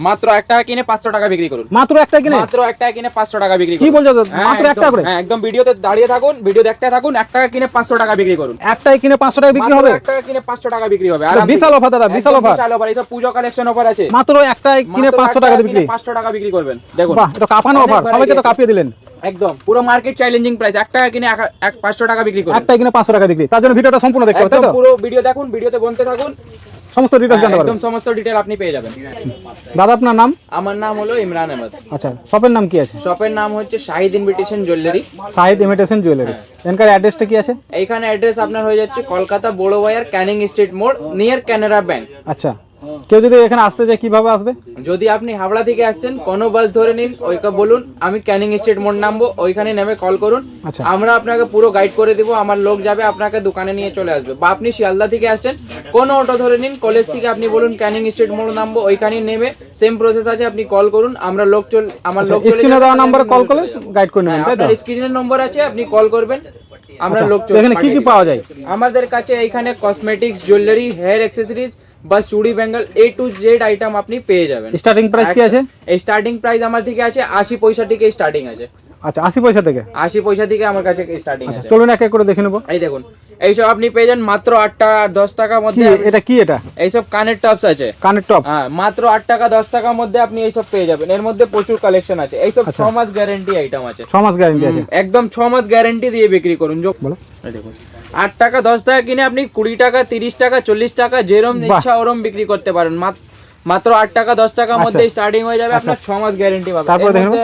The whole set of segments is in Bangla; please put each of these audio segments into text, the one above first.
মাত্র এক টাকা কিনে পাঁচশো টাকা বিক্রি করুন। মাত্র একটা কিনে? মাত্র এক টাকা কিনে পাঁচশো টাকা বিক্রি কি বলছো হ্যাঁ, মাত্র একটা করে? হ্যাঁ একদম ভিডিওতে দাঁড়িয়ে থাকুন ভিডিও দেখতে থাকুন এক টাকা কিনে পাঁচশো টাকা বিক্রি করুন। একটাই কিনে পাঁচশো টাকা বিক্রি হবে? এক টাকা কিনে পাঁচশো টাকা বিক্রি হবে। আরাম বিশাল অফার দাদা বিশাল অফার। বিশাল অফার এইসব পুজো কালেকশন অফার আছে। মাত্র একটাই কিনে পাঁচশো টাকা বিক্রি। পাঁচশো টাকা বিক্রি করবেন। দেখুন। বাহ এটা কাঁপানো অফার সবাইকে তো কাঁপিয়ে দিলেন। একদম পুরো মার্কেট চ্যালেঞ্জিং প্রাইস এক টাকা কিনে এক- পাঁচশো টাকা বিক্রি করুন। একটাই কিনে পাঁচশো টাকা বিক্রি তার জন্য ভিডিওটা সম্পূর্ণ দেখতে হবে পুরো ভিডিও দেখুন ভিডিওতে বলতে থাকুন। সমস্ত ডিটেইলস জানতে পারবেন। একদম সমস্ত ডিটেইল আপনি পেয়ে যাবেন। দাদা আপনার নাম? আমার নাম হলো ইমরান আহমদ। আচ্ছা শপের নাম কি আছে? শপের নাম হচ্ছে Shahid invitation jewellery. Shahid imitation jewellery. এখানকার অ্যাড্রেসটা কি আছে? এইখানে অ্যাড্রেস আপনার হয়ে যাচ্ছে কলকাতা বড় বাজার ক্যানিং স্ট্রিট মোড় নিয়ার ক্যানারা ব্যাংক আচ্ছা। কেউ যদি এখানে আসতে চায় কীভাবে আসবে? যদি আপনি হাওড়া থেকে আসছেন কোনো বাস ধরে নিন ওইটা বলুন আমি ক্যানিং স্ট্রিট মোড় নামবো ওইখানে নেমে কল করুন। আচ্ছা। আমরা আপনাকে পুরো গাইড করে দিব আমার লোক যাবে আপনাকে দোকানে নিয়ে চলে আসবে। বা আপনি শিয়ালদা থেকে আসছেন কোনো অটো ধরে নিন কলেজ থেকে আপনি বলুন ক্যানিং স্ট্রিট মোড় নামবো ওইখানে নেমে সেম প্রসেস আছে আপনি কল করুন আমরা লোক চল আমার লোক চলে স্ক্রিনে দেওয়া নাম্বারে কল করলে গাইড করে নেবেন হ্যাঁ, তাই তো? স্ক্রিনের নম্বর আছে আপনি কল করবেন আমরা আচ্ছা, লোক এখানে কি কি পাওয়া যায়? আমাদের কাছে এখানে কসমেটিক্স জুয়েলারি হেয়ার অ্যাক্সেসরিজ বা চুড়ি bangle A to Z item আপনি পেয়ে যাবেন। স্টার্টিং প্রাইস কি আছে? স্টার্টিং প্রাইস আমার থেকে আছে আশি পয়সা থেকে স্টার্টিং আছে। আচ্ছা আশি পয়সা থেকে? আশি পয়সা থেকে আমার কাছে স্টার্টিং আচ্ছা আছে। চলুন এক এক করে দেখে নেব। এই দেখুন এইসব আপনি পেয়ে যান মাত্র আট টাকা দশ টাকার মধ্যে এটা কি এটা? এইসব কানের টপস আছে। কানের টপ হ্যাঁ মাত্র আট টাকা দশ টাকার মধ্যে আপনি এইসব পেয়ে যাবেন। এর মধ্যে প্রচুর কালেকশন আছে। এইসব ছ মাস গ্যারেন্টি আইটেম আছে। ছ মাস গ্যারেন্টি আছে একদম ছ মাস গ্যারেন্টি দিয়ে বিক্রি করুন। যো- বলো। এই দেখুন। আট টাকা দশ টাকা কিনে আপনি কুড়ি টাকা তিরিশ টাকা চল্লিশ টাকা যেরম ইচ্ছা ওরম বিক্রি করতে পারেন। মাত্র আট টাকা দশ টাকার মধ্যে স্টার্টিং হয়ে যাবে আপনার ছ মাস গ্যারেন্টি পাবেন।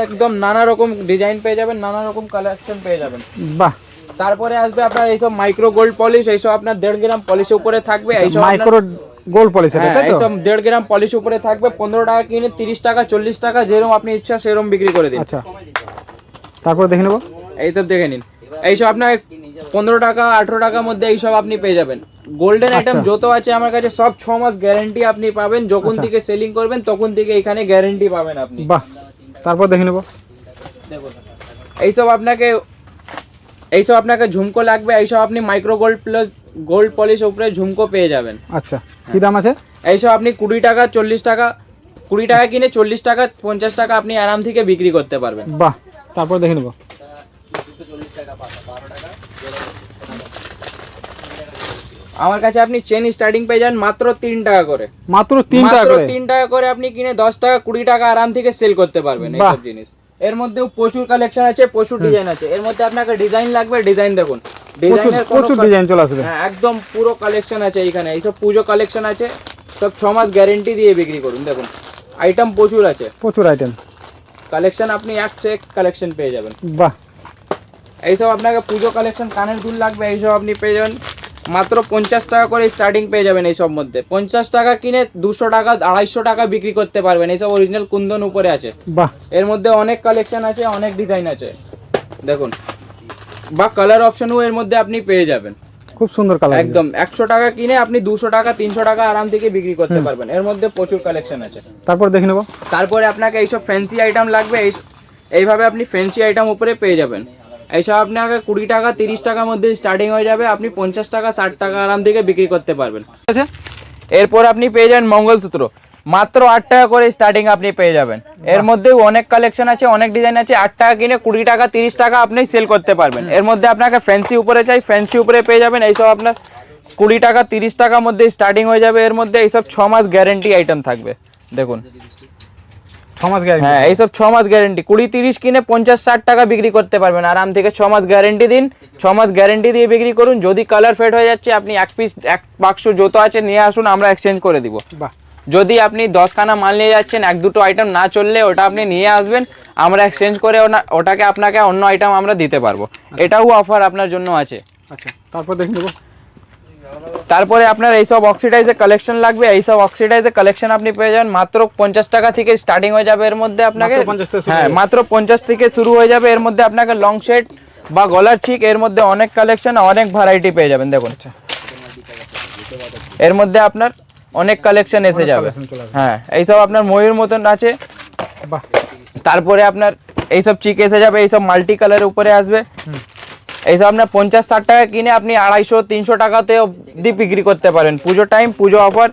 একদম নানা রকম ডিজাইন পেয়ে যাবেন নানা রকম কালেকশন পেয়ে যাবেন। বাহ। তারপরে আসবে আপনার এইসব মাইক্রো গোল্ড পলিশ এইসব আপনার দেড় গ্রাম পলিশ উপরে থাকবে এইসব মাইক্রো গোল্ড পলিশ হ্যাঁ, এইসব দেড় গ্রাম পলিশ উপরে থাকবে পনেরো টাকা কিনে তিরিশ টাকা চল্লিশ টাকা যেরকম আপনি ইচ্ছা সেরকম বিক্রি করে দিন। আচ্ছা। তারপরে দেখে নেব। এই তো দেখে নিন। এইসব আপনার পনেরো টাকা আঠেরো টাকার মধ্যে এইসব আপনি পেয়ে যাবেন। গোল্ডেন আইটেম যত আছে আমার কাছে সব ছ মাস গ্যারেন্টি আপনি পাবেন। যখন থেকে সেলিং করবেন তখন থেকে এখানে গ্যারেন্টি পাবেন আপনি। বাহ তারপর দেখে নেব। এইসব আপনাকে এইসব আপনাকে ঝুমকো লাগবে। এইসব আপনি micro gold plus gold polish উপরে ঝুমকো পেয়ে যাবেন। আচ্ছা কি দাম আছে? এইসব আপনি কুড়ি টাকা চল্লিশ টাকা কুড়ি টাকা কিনে চল্লিশ টাকা পঞ্চাশ টাকা আপনি আরাম থেকে বিক্রি করতে পারবেন। বাহ তারপর দেখে নেব। আমার কাছে আপনি চেন স্টার্টিং পেয়ে যান মাত্র তিন টাকা করে। মাত্র তিন টাকা করে? তিন টাকা করে আপনি কিনে দশ টাকা কুড়ি টাকা আরাম থেকে সেল করতে পারবেন এইসব জিনিস। এর মধ্যেও প্রচুর কালেকশন আছে প্রচুর ডিজাইন আছে। এর মধ্যে আপনাকে ডিজাইন লাগবে ডিজাইন দেখুন। প্রচুর ডিজাইন চলে আসবে। হ্যাঁ একদম পুরো কালেকশন আছে এইখানে। এইসব পুজো কালেকশন আছে সব ছ মাস গ্যারেন্টি দিয়ে বিক্রি করুন দেখুন। আইটেম প্রচুর আছে। প্রচুর আইটেম কালেকশন আপনি এক সে এক কালেকশন পেয়ে যাবেন। বাহ। এইসব আপনাকে পুজো কালেকশন কানের দুল লাগবে এইসব আপনি পেয়ে যাবেন। মাত্র পঞ্চাশ টাকা করে স্টার্টিং পেয়ে যাবেন এইসব মধ্যে। পঞ্চাশ টাকা কিনে দুশো টাকা আড়াইশো টাকা বিক্রি করতে পারবেন। এইসব অরিজিনাল কুন্দন উপরে আছে। বাহ। এর মধ্যে অনেক কালেকশন আছে অনেক ডিজাইন আছে। দেখুন। বা কালার অপশনও এর মধ্যে আপনি পেয়ে যাবেন। খুব সুন্দর কালার একদম। একশো টাকা কিনে আপনি দুশো টাকা তিনশো টাকা আরাম থেকে বিক্রি করতে পারবেন। এর মধ্যে প্রচুর কালেকশন আছে। তারপর দেখে নেব। তারপরে আপনাকে এইসব ফ্যান্সি আইটেম লাগবে। এই এইভাবে আপনি ফ্যান্সি আইটেম উপরে পেয়ে যাবেন। এইসব আপনাকে কুড়ি টাকা তিরিশ টাকার মধ্যে স্টার্টিং হয়ে যাবে। আপনি পঞ্চাশ টাকা ষাট টাকা আরাম থেকে বিক্রি করতে পারবেন। ঠিক আছে? এরপর আপনি পেয়ে যাবেন মঙ্গলসূত্র। মাত্র আট টাকা করে স্টার্টিং আপনি পেয়ে যাবেন। এর মধ্যেও অনেক কালেকশন আছে অনেক ডিজাইন আছে। আট টাকা কিনে কুড়ি টাকা তিরিশ টাকা আপনি সেল করতে পারবেন। এর মধ্যে আপনাকে ফ্যান্সি উপরে চাই ফ্যান্সি উপরে পেয়ে যাবেন। এইসব আপনার কুড়ি টাকা তিরিশ টাকার মধ্যে স্টার্টিং হয়ে যাবে। এর মধ্যে এইসব ছ মাস গ্যারেন্টি আইটেম থাকবে। দেখুন। গ্যারেন্টি হ্যাঁ এইসব ছ মাস গ্যারেন্টি কুড়ি তিরিশ কিনে পঞ্চাশ ষাট টাকা বিক্রি করতে পারবেন। আরাম থেকে গ্যারেন্টি দিন। ছ মাস গ্যারেন্টি দিয়ে বিক্রি করুন। যদি কালার ফেড হয়ে যাচ্ছে আপনি এক পিস এক বাক্স যত আছে নিয়ে আসুন আমরা এক্সচেঞ্জ করে দিব। বাহ। যদি আপনি দশখানা মাল নিয়ে যাচ্ছেন এক দুটো আইটেম না চললে ওটা আপনি নিয়ে আসবেন। আমরা এক্সচেঞ্জ করে ওটাকে আপনাকে অন্য আইটেম আমরা দিতে পারব। এটাও অফার আপনার জন্য আছে। আচ্ছা তারপর দেখে নেব। তারপরে আপনার এইসব অক্সিডাইজের কালেকশন লাগবে এইসব অক্সিডাইজের কালেকশন আপনি পেয়ে যাবেন মাত্র পঞ্চাশ টাকা থেকে স্টার্টিং হয়ে যাবে এর মধ্যে আপনাকে মাত্র 50 থেকে শুরু হ্যাঁ মাত্র পঞ্চাশ থেকে শুরু হয়ে যাবে এর মধ্যে আপনাকে লং শেড বা গলার চিক এর মধ্যে অনেক কালেকশন অনেক ভ্যারাইটি পেয়ে যাবেন দেখুন। এর মধ্যে আপনার অনেক কালেকশন এসে যাবে। হ্যাঁ এইসব আপনার ময়ূর মতন আছে। বাহ। তারপরে আপনার এইসব চিক এসে যাবে এইসব মাল্টি কালারের উপরে আসবে। এইসব আপনার পঞ্চাশ ষাট টাকা কিনে আপনি আড়াইশো তিনশো টাকাতে অবধি বিক্রি করতে পারেন। পুজো টাইম পুজো অফার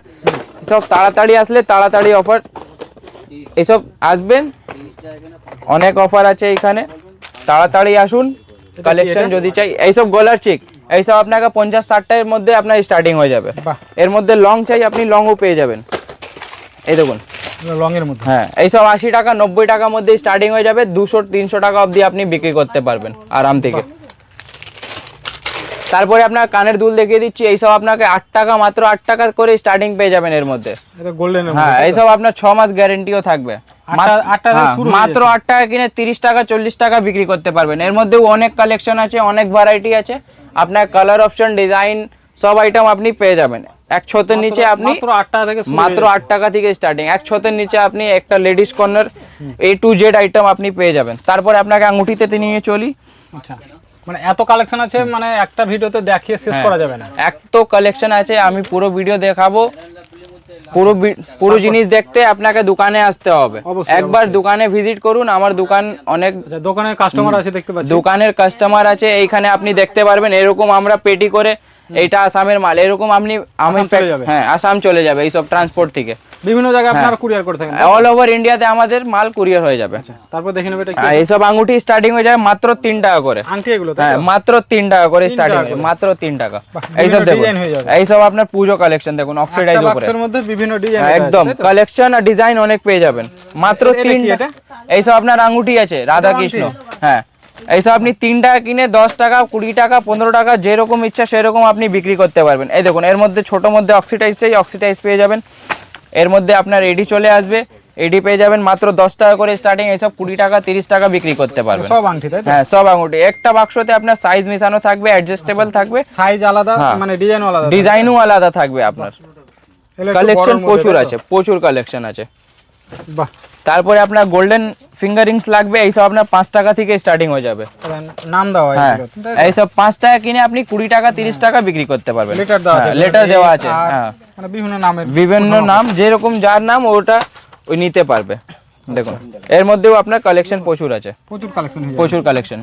সব তাড়াতাড়ি আসলে তাড়াতাড়ি অফার এসব আসবেন। অনেক অফার আছে এখানে। তাড়াতাড়ি আসুন কালেকশন যদি চাই। এইসব গোলার চিক এইসব আপনাকে পঞ্চাশ ষাটটার মধ্যে আপনার স্টার্টিং হয়ে যাবে। এর মধ্যে লং চাই আপনি লংও পেয়ে যাবেন। এই দেখুন। লং এর মধ্যে। হ্যাঁ এইসব আশি টাকা নব্বই টাকার মধ্যে স্টার্টিং হয়ে যাবে। দুশো তিনশো টাকা অবধি আপনি বিক্রি করতে পারবেন আরাম থেকে। তারপরে আপনার কানের দুল দেখিয়ে দিচ্ছি এইসব আপনাকে আট টাকা মাত্র আট টাকা করে স্টার্টিং পেয়ে যাবেন এর মধ্যে। হ্যাঁ এইসব আপনার ছ মাস গ্যারেন্টিও থাকবে। হ্যাঁ, মাত্র আট টাকা কিনে তিরিশ টাকা চল্লিশ টাকা বিক্রি করতে পারবেন। এর মধ্যেও অনেক কালেকশন আছে অনেক ভ্যারাইটি আছে। আপনার কালার অপশন ডিজাইন সব আইটেম আপনি পেয়ে যাবেন। এক ছতের নিচে আপনি মাত্র 8 টাকা থেকে শুরু মাত্র আট টাকা থেকে স্টার্টিং এক ছতের নিচে আপনি একটা ladies corner A to Z item আপনি পেয়ে যাবেন। তারপরে আপনাকে আঙুঠিতে নিয়ে চলি। আচ্ছা। মানে এত কালেকশন আছে মানে একটা ভিডিওতে দেখিয়ে শেষ হ্যাঁ। করা যাবে না। এক তো কালেকশন আছে আমি পুরো ভিডিও দেখাবো। পুরো পুরো জিনিস দেখতে আপনাকে দোকানে আসতে হবে। একবার দোকানে ভিজিট করুন আমার দোকান অনেক আচ্ছা দোকানে কাস্টমার আছে দেখতে পাচ্ছি। দোকানের কাস্টমার আছে এইখানে আপনি দেখতে পারবেন এরকম আমরা পেটি করে এইটা আসামের মাল এরকম আপনি আমি। হ্যাঁ আসাম চলে যাবে এইসব ট্রান্সপোর্ট থেকে। বিভিন্ন জায়গায় হ্যাঁ। আপনারা কুরিয়ার করে থাকেন অল ওভার ইন্ডিয়াতে আমাদের মাল কুরিয়ার হয়ে যাবে। আচ্ছা তারপর দেখে নেবে এটা কি এইসব আঙুঠি স্টার্টিং হয়ে যায় মাত্র তিন টাকা করে। আংটি এগুলো হ্যাঁ মাত্র তিন টাকা করে স্টার্টিং টাকা। মাত্র তিন টাকা। বাহ, এইসব দেখুন। এইসব আপনার পুজো কালেকশন দেখুন অক্সিডাইজ উপরে। বাক্সের মধ্যে বিভিন্ন ডিজাইন হ্যাঁ, একদম। কালেকশন আর ডিজাইন অনেক পেয়ে যাবেন। মাত্র এটা তিন কি এটা? এইসব আপনার আঙুঠি আছে রাধা কৃষ্ণ হ্যাঁ এইসব আপনি তিন টাকা কিনে দশ টাকা কুড়ি টাকা পনেরো টাকা যেরকম ইচ্ছা সেরকম আপনি বিক্রি করতে পারবেন। এই দেখুন এর মধ্যে ছোট মধ্যে অক্সিটাইজ চাই অক্সিটাইজ পেয়ে যাবেন। এর মধ্যে আপনার এডি চলে আসবে এডি পেয়ে যাবেন মাত্র দশ টাকা করে স্টার্টিং এসব কুড়ি টাকা তিরিশ টাকা বিক্রি করতে পারবেন। সব আংটি তাই হ্যাঁ সব আঙুঠি একটা বাক্সতে আপনার সাইজ মিশানো থাকবে অ্যাডজাস্টেবল থাকবে। সাইজ আলাদা হ্যাঁ। মানে ডিজাইনও আলাদা ডিজাইনও আলাদা থাকবে আপনার। কালেকশন প্রচুর আছে প্রচুর কালেকশন আছে। বাহ। তারপরে আপনার গোল্ডেন ফিঙ্গারিংস লাগবে এইসব আপনার পাঁচ টাকা থেকে স্টার্টিং হয়ে যাবে। নাম দেওয়া হয় হ্যাঁ। এইসব পাঁচ টাকা কিনে আপনি কুড়ি টাকা তিরিশ টাকা বিক্রি করতে পারবেন। লেটার দেওয়া আছে। লেটার দেওয়া আছে। হ্যাঁ। মানে বিভিন্ন নামের বিভিন্ন নাম যেরকম যার নাম ওটা ওই নিতে পারবে। দেখুন এর মধ্যেও আপনার কালেকশন প্রচুর আছে। প্রচুর কালেকশন হয়ে প্রচুর কালেকশন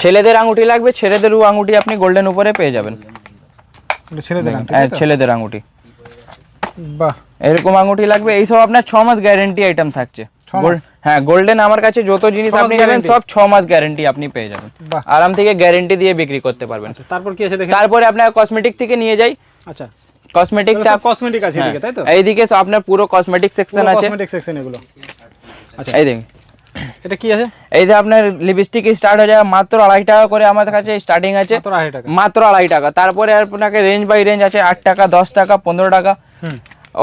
ছেলেদের আঙুঠি লাগবে ছেলেদেরও আঙুঠি আপনি গোল্ডেন উপরে পেয়ে যাবেন। ছেড়ে হ্যাঁ, ছেলেদের আঙুঠি। বাহ। এরকম আঙুঠি লাগবে এইসব আপনার ছ মাস গ্যারেন্টি আইটেম থাকছে। হ্যাঁ গোল্ডেন আমার কাছে যত জিনিস আপনি নেবেন সব ছ মাস গ্যারেন্টি আপনি পেয়ে যাবেন। আরাম থেকে গ্যারেন্টি দিয়ে বিক্রি করতে পারবেন। তারপর কি আছে দেখে তারপরে আপনার কসমেটিক থেকে নিয়ে যাই। আচ্ছা। কসমেটিক এগুলো কসমেটিক আছে এদিকে তাই তো? এইদিকে আপনার পুরো কসমেটিক সেকশন আছে। কসমেটিক সেকশন এগুলো। আচ্ছা। এই দেখুন। এটা কি আছে? এই যে আপনার লিপস্টিক স্টার্ট হয়ে যাবে মাত্র আড়াই টাকা করে আমাদের কাছে স্টার্টিং আছে। মাত্র আড়াই টাকা। তারপরে আপনাকে রেঞ্জ বাই রেঞ্জ আছে আট টাকা দশ টাকা পনেরো টাকা।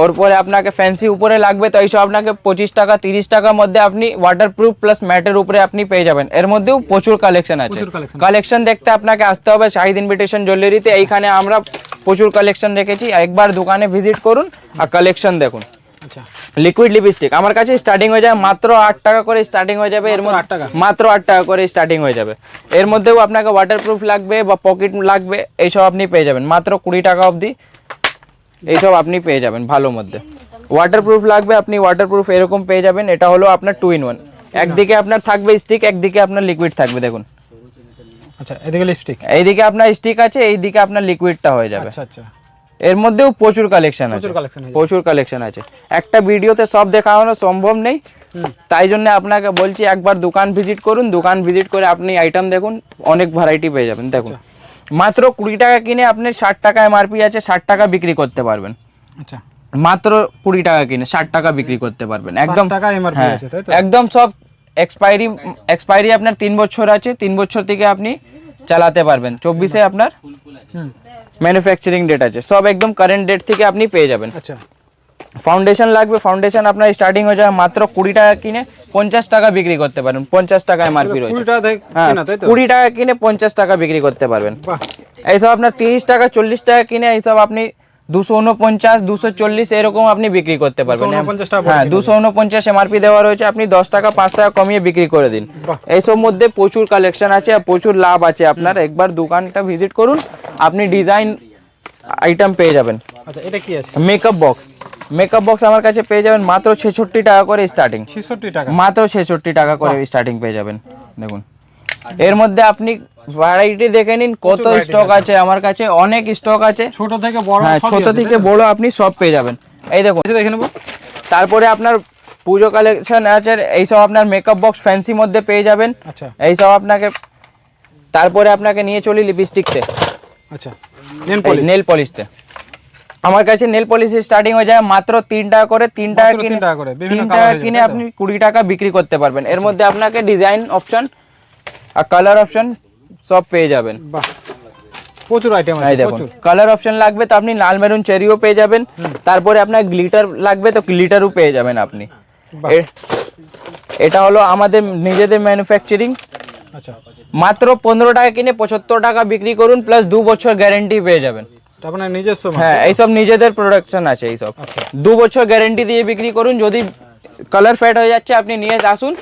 ওর পরে আপনাকে ফ্যান্সি উপরে লাগবে তো এইসব আপনাকে পঁচিশ টাকা তিরিশ টাকার মধ্যে আপনি ওয়াটার প্রুফ প্লাস ম্যাটের উপরে আপনি পেয়ে যাবেন। এর মধ্যেও প্রচুর কালেকশন আছে। কালেকশন দেখতে আপনাকে আসতে হবে শাহিদ ইনভিটেশন জুয়েলারিতে এইখানে আমরা প্রচুর কালেকশন রেখেছি। একবার দোকানে ভিজিট করুন আর কালেকশন দেখুন। আচ্ছা। লিকুইড লিপস্টিক আমার কাছে স্টার্টিং হয়ে যাবে মাত্র আট টাকা করে স্টার্টিং হয়ে যাবে। এর মধ্যে আট টাকা? মাত্র আট টাকা করে স্টার্টিং হয়ে যাবে। এর মধ্যেও আপনাকে ওয়াটারপ্রুফ লাগবে বা পকেট লাগবে এইসব আপনি পেয়ে যাবেন। মাত্র কুড়ি টাকা অবধি। এইসব আপনি পেয়ে যাবেন ভালো মধ্যে। ওয়াটারপ্রুফ লাগবে আপনি ওয়াটারপ্রুফ এরকম পেয়ে যাবেন এটা হলো আপনার টু ইন ওয়ান একদিকে আপনার থাকবে স্টিক একদিকে আপনার লিকুইড থাকবে দেখুন। আচ্ছা এদিকে লিপস্টিক এইদিকে আপনার স্টিক আছে এইদিকে আপনার লিকুইডটা হয়ে যাবে। আচ্ছা আচ্ছা। এর মধ্যেও প্রচুর কালেকশন আছে। প্রচুর কালেকশন প্রচুর কালেকশন আছে। একটা ভিডিওতে সব দেখানো সম্ভব নেই। তাই জন্য আপনাকে বলছি একবার দোকান ভিজিট করুন। দোকান ভিজিট করে আপনি আইটেম দেখুন অনেক ভ্যারাইটি পেয়ে যাবেন দেখুন। মাত্র কুড়ি টাকা কিনে আপনি ষাট টাকা এমআরপি আছে ষাট টাকা বিক্রি করতে পারবেন। আচ্ছা। মাত্র কুড়ি টাকা কিনে ষাট টাকা বিক্রি করতে পারবেন। একদম টাকা এমআরপি হ্যাঁ, আছে তাই তো? একদম সব এক্সপায়ারি এক্সপায়ারি আপনার তিন বছর আছে তিন বছর থেকে আপনি চালাতে পারবেন। চব্বিশে আপনার ম্যানুফ্যাকচারিং ডেট আছে সব একদম কারেন্ট ডেট থেকে আপনি পেয়ে যাবেন। আচ্ছা। ফাউন্ডেশন লাগবে ফাউন্ডেশন আপনার স্টার্টিং হয়ে যাবে মাত্র কুড়ি টাকা কিনে পঞ্চাশ টাকা বিক্রি করতে পারেন পঞ্চাশ টাকা এমআরপি রয়েছে। কুড়ি টাকা হ্যাঁ তো? কুড়ি টাকা কিনে পঞ্চাশ টাকা বিক্রি করতে পারবেন। এইসব আপনার তিরিশ টাকা চল্লিশ টাকা কিনে এইসব আপনি দুশো উনপঞ্চাশ দুশো চল্লিশ এরকম আপনি বিক্রি করতে পারবেন। হ্যাঁ দুশো উনপঞ্চাশ এমআরপি দেওয়া রয়েছে আপনি দশ টাকা পাঁচ টাকা কমিয়ে বিক্রি করে দিন। এইসব মধ্যে প্রচুর কালেকশন আছে আর প্রচুর লাভ আছে আপনার। একবার দোকানটা ভিজিট করুন আপনি ডিজাইন আইটেম পেয়ে যাবেন। আচ্ছা এটা কি আছে? মেকআপ বক্স মেকআপ বক্স আমার কাছে পেয়ে যাবেন মাত্র ছেষট্টি টাকা করে স্টার্টিং ছেষট্টি টাকা। মাত্র ছেষট্টি টাকা করে স্টার্টিং পেয়ে যাবেন। দেখুন। এর মধ্যে আপনি ভ্যারাইটি দেখে নিন কত স্টক আছে। আমার কাছে অনেক স্টক আছে। ছোট থেকে বড় হ্যাঁ ছোট থেকে বড় আপনি সব পেয়ে যাবেন। এই দেখুন? দেখে নেব। তারপরে আপনার পুজো কালেকশন আছে। এইসব আপনার মেকআপ বক্স ফ্যান্সি মধ্যে পেয়ে যাবেন। আচ্ছা। এইসব আপনাকে তারপরে আপনাকে নিয়ে চলি লিপস্টিকতে আচ্ছা। নেন পলিশ নেল পলিশতে আমার কাছে নেল পলিশ স্টার্টিং হয়ে যায় মাত্র তিন টাকা করে তিন টাকা কিনে তিন টাকা কিনে আপনি কুড়ি টাকা বিক্রি করতে পারবেন। এর মধ্যে আপনাকে ডিজাইন অপশন আর কালার অপশন সব পেয়ে যাবেন। প্রচুর আইটেম আছে দেখুন কালার অপশন লাগবে তো আপনি লাল মেরুন চেরিও পেয়ে যাবেন। তারপরে আপনার গ্লিটার লাগবে তো গ্লিটারও পেয়ে যাবেন আপনি। এটা হলো আমাদের নিজেদের ম্যানুফ্যাকচারিং আচ্ছা। মাত্র পনেরো টাকা কিনে পঁচাত্তর টাকা বিক্রি করুন প্লাস দু বছর গ্যারেন্টি পেয়ে যাবেন। আপনার নিজস্ব মাল। হ্যাঁ এইসব নিজেদের প্রোডাকশন আছে এইসব। আচ্ছা। দু বছর গ্যারেন্টি দিয়ে বিক্রি করুন যদি কালার ফেড হয়ে যাচ্ছে আপনি নিয়ে আসুন।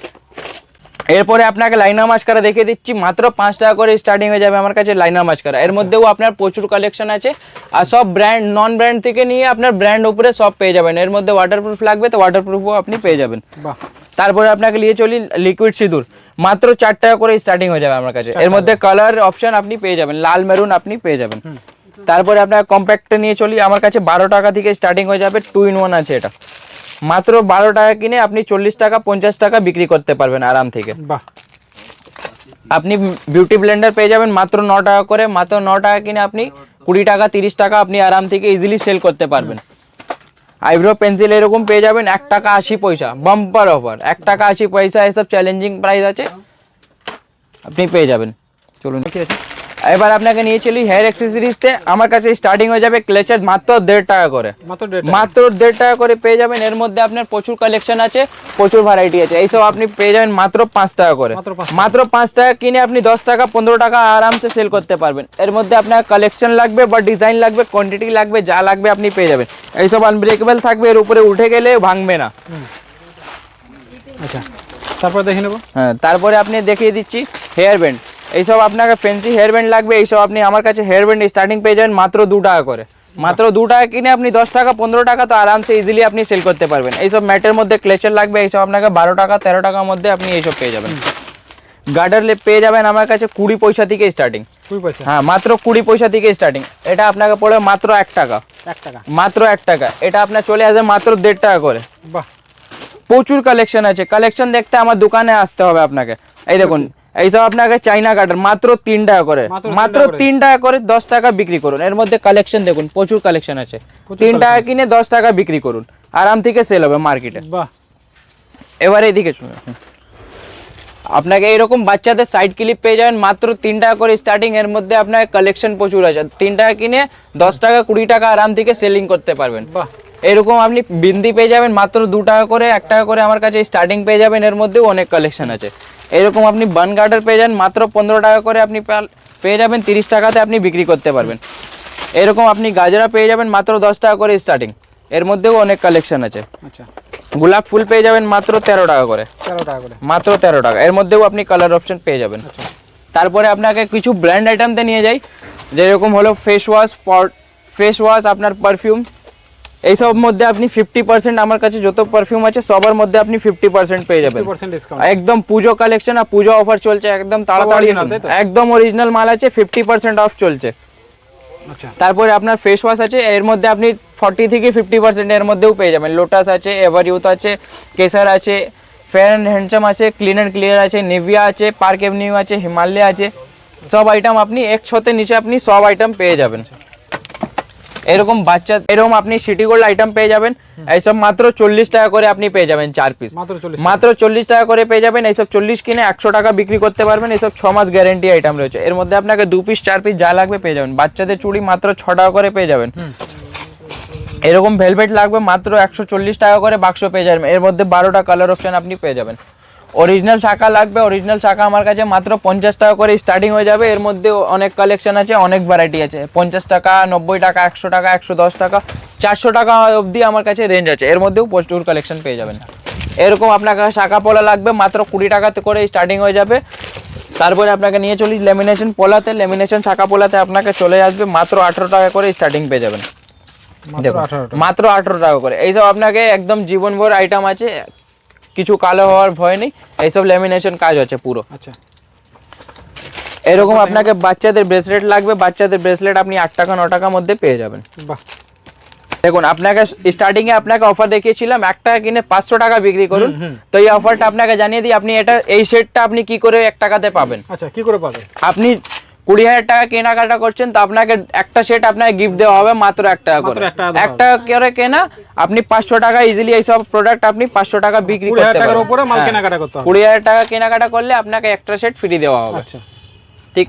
এরপরে আপনাকে লাইনা মাস্কারা দেখিয়ে দিচ্ছি মাত্র পাঁচ টাকা করে স্টার্টিং হয়ে যাবে আমার কাছে লাইনা মাস্কারা এর মধ্যেও আপনার প্রচুর কালেকশন আছে। আর সব ব্র্যান্ড নন ব্র্যান্ড থেকে নিয়ে আপনার ব্র্যান্ড উপরে সব পেয়ে যাবেন। এর মধ্যে ওয়াটারপ্রুফ লাগবে তো ওয়াটারপ্রুফও আপনি পেয়ে যাবেন। বাহ। তারপরে আপনাকে নিয়ে চলি লিকুইড সিঁদুর। মাত্র চার টাকা করে স্টার্টিং হয়ে যাবে আমার কাছে। এর মধ্যে কালার অপশন আপনি পেয়ে যাবেন। লাল মেরুন আপনি পেয়ে যাবেন। তারপরে আপনার কম্প্যাক্টে নিয়ে চলি। আমার কাছে বারো টাকা থেকে স্টার্টিং হয়ে যাবে টু ইন ওয়ান আছে এটা। মাত্র বারো টাকা কিনে আপনি চল্লিশ টাকা পঞ্চাশ টাকা বিক্রি করতে পারবেন আরাম থেকে। বাহ। আপনি বিউটি ব্লেন্ডার পেয়ে যাবেন মাত্র ন টাকা করে। মাত্র ন টাকা কিনে আপনি কুড়ি টাকা তিরিশ টাকা আপনি আরাম থেকে ইজিলি সেল করতে পারবেন। আইব্রো পেন্সিল এরকম পেয়ে যাবেন এক টাকা আশি পয়সা বাম্পার অফার এক টাকা আশি পয়সা এসব চ্যালেঞ্জিং প্রাইস আছে আপনি পেয়ে যাবেন। চলুন। কি আছে এবার আপনাকে নিয়ে চলি হেয়ার অ্যাক্সেসরিজতে আমার কাছে স্টার্টিং হয়ে যাবে ক্লেচার মাত্র দেড় টাকা করে। মাত্র দেড় টাকা। করে পেয়ে যাবেন। এর মধ্যে আপনার প্রচুর কালেকশন আছে প্রচুর ভ্যারাইটি আছে। এইসব আপনি পেয়ে যাবেন মাত্র পাঁচ টাকা করে। মাত্র পাঁচ টাকা। কিনে আপনি দশ টাকা পনেরো টাকা আরামসে সেল করতে পারবেন। এর মধ্যে আপনার কালেকশন লাগবে বা ডিজাইন লাগবে কোয়ান্টিটি লাগবে যা লাগবে আপনি পেয়ে যাবেন। এইসব আনব্রেকেবল থাকবে এর উপরে উঠে গেলে ভাঙবে না। আচ্ছা তারপরে দেখে নেব। হ্যাঁ তারপরে আপনি দেখিয়ে দিচ্ছি হেয়ার ব্যান্ড এইসব আপনাকে ফেন্সি হেয়ার ব্যান্ড লাগবে এইসব আপনি আমার কাছে হেয়ার ব্যান্ড স্টার্টিং পেয়ে যাবেন মাত্র দু টাকা করে। মাত্র দু টাকা কিনে আপনি দশ টাকা পনেরো টাকা তো আরামসে ইজিলি আপনি সেল করতে পারবেন। এইসব ম্যাটের মধ্যে ক্লেচার লাগবে এইসব আপনাকে বারো টাকা তেরো টাকার মধ্যে আপনি এইসব পেয়ে যাবেন। গার্ডার পেয়ে যাবেন আমার কাছে কুড়ি পয়সা থেকে স্টার্টিং হ্যাঁ মাত্র কুড়ি পয়সা থেকে স্টার্টিং এটা আপনাকে পড়বে মাত্র এক টাকা। মাত্র এক টাকা। এটা আপনার চলে আসবে মাত্র দেড় টাকা করে। বাহ। প্রচুর কালেকশন আছে। কালেকশন দেখতে আমার দোকানে আসতে হবে আপনাকে। এই দেখুন এইসব আপনাকে চাইনা কাটার মাত্র তিন টাকা করে। মাত্র তিন টাকা করে। দশ টাকা বিক্রি করুন। এর মধ্যে কালেকশন দেখুন প্রচুর কালেকশন আছে। তিন টাকা কিনে দশ টাকা বিক্রি করুন। আরাম থেকে সেল হবে মার্কেটে বাহ। এবার এইদিকে আপনাকে এইরকম বাচ্চাদের সাইড ক্লিপ পেয়ে যাবেন মাত্র তিন টাকা করে স্টার্টিং এর মধ্যে আপনার কালেকশন প্রচুর আছে। তিন টাকা কিনে দশ টাকা কুড়ি টাকা আরাম থেকে সেলিং করতে পারবেন। বাহ। এরকম আপনি বিন্দি পেয়ে যাবেন মাত্র দু টাকা করে এক টাকা করে আমার কাছে স্টার্টিং পেয়ে যাবেন। এর মধ্যেও অনেক কালেকশন আছে। এরকম আপনি বান গার্ডার পেয়ে যান মাত্র পনেরো টাকা করে আপনি পেয়ে যাবেন তিরিশ টাকাতে আপনি বিক্রি করতে পারবেন। এরকম আপনি গাজরা পেয়ে যাবেন মাত্র দশ টাকা করে স্টার্টিং এর মধ্যেও অনেক কালেকশন আছে। আচ্ছা। গোলাপ ফুল পেয়ে যাবেন মাত্র তেরো টাকা করে। তেরো টাকা করে। মাত্র তেরো টাকা। এর মধ্যেও আপনি কালার অপশন পেয়ে যাবেন। তারপরে আপনাকে কিছু ব্র্যান্ড আইটেমতে নিয়ে যাই। যেরকম হলো ফেস ওয়াশ ফেস ওয়াশ আপনার পারফিউম এইসব মধ্যে আপনি ফিফটি পার্সেন্ট আমার কাছে যত পারফিউম আছে সবার মধ্যে আপনি ফিফটি পার্সেন্ট পেয়ে যাবেন। একদম পুজো কালেকশন আর পুজো অফার চলছে একদম তাড়াতাড়ি? একদম অরিজিনাল মাল আছে ফিফটি পার্সেন্ট অফ চলছে। আচ্ছা। তারপরে আপনার ফেস ওয়াশ আছে এর মধ্যে আপনি ফর্টি থেকে ফিফটি পার্সেন্ট এর মধ্যেও পেয়ে যাবেন। লোটাস আছে এভার ইউথ আছে কেসার আছে ফেয়ার অ্যান্ড হ্যান্ডসাম আছে ক্লিন অ্যান্ড ক্লিয়ার আছে নেভিয়া আছে পার্ক এভিনিউ আছে হিমালয় আছে। সব আইটেম আপনি এক ছতে নিচে আপনি সব আইটেম পেয়ে যাবেন। এরকম বাচ্চা এরকম আপনি সিটি গোল্ড আইটেম পেয়ে যাবেন। এইসব মাত্র চল্লিশ টাকা করে আপনি পেয়ে যাবেন চার পিস মাত্র চল্লিশ টাকা। করে পেয়ে যাবেন। এইসব চল্লিশ কিনে একশো টাকা বিক্রি করতে পারবেন। এইসব ছ মাস গ্যারেন্টি আইটেম রয়েছে। এর মধ্যে আপনাকে দু পিস চার পিস যা লাগবে পেয়ে যাবেন। বাচ্চাদের চুড়ি মাত্র ছ টাকা করে পেয়ে যাবেন। এরকম ভেলভেট লাগবে মাত্র একশো চল্লিশ টাকা করে বাক্স পেয়ে যাবেন। এর মধ্যে বারোটা কালার অপশন আপনি পেয়ে যাবেন। অরিজিনাল শাখা লাগবে অরিজিনাল শাখা আমার কাছে মাত্র পঞ্চাশ টাকা করে স্টার্টিং হয়ে যাবে। এর মধ্যে অনেক কালেকশন আছে অনেক ভ্যারাইটি আছে। পঞ্চাশ টাকা নব্বই টাকা একশো টাকা একশো দশ টাকা চারশো টাকা অবধি আমার কাছে রেঞ্জ আছে। এর মধ্যেও প্রচুর কালেকশন পেয়ে যাবেন। এরকম আপনাকে শাখা পলা লাগবে মাত্র কুড়ি টাকাতে করে স্টার্টিং হয়ে যাবে। তারপরে আপনাকে নিয়ে চলি লেমিনেশন পোলাতে। লেমিনেশন শাখা পোলাতে আপনাকে চলে আসবে মাত্র আঠেরো টাকা করে স্টার্টিং পেয়ে যাবেন। মাত্র আঠেরো টাকা। করে। এইসব আপনাকে একদম জীবনভর আইটেম আছে। কিছু কালো হওয়ার ভয় নেই এইসব ল্যামিনেশন কাজ আছে পুরো। আচ্ছা। এরকম আপনাকে বাচ্চাদের ব্রেসলেট লাগবে বাচ্চাদের ব্রেসলেট আপনি আট টাকা ন টাকার মধ্যে পেয়ে যাবেন। বাহ। দেখুন আপনাকে স্টার্টিং এ আপনাকে অফার দেখিয়েছিলাম এক টাকা কিনে পাঁচশো টাকা বিক্রি করুন তো এই অফারটা আপনাকে জানিয়ে দিই আপনি এটা এই সেটটা আপনি কি করে এক টাকাতে পাবেন? আচ্ছা কি করে পাবেন? আপনি কুড়ি হাজার টাকা কেনাকাটা করছেন তো আপনাকে একটা সেট আপনাকে গিফট দেওয়া হবে মাত্র এক টাকা করে। এক টাকা করে কেনা আপনি পাঁচশো টাকা ইজিলি এইসব প্রোডাক্ট আপনি পাঁচশো টাকা বিক্রি কুড়ি হাজার করতে টাকার উপরে মাল হ্যাঁ। কুড়ি হাজার টাকা কেনাকাটা করলে আপনাকে একটা সেট ফ্রি দেওয়া হবে। আচ্ছা। ঠিক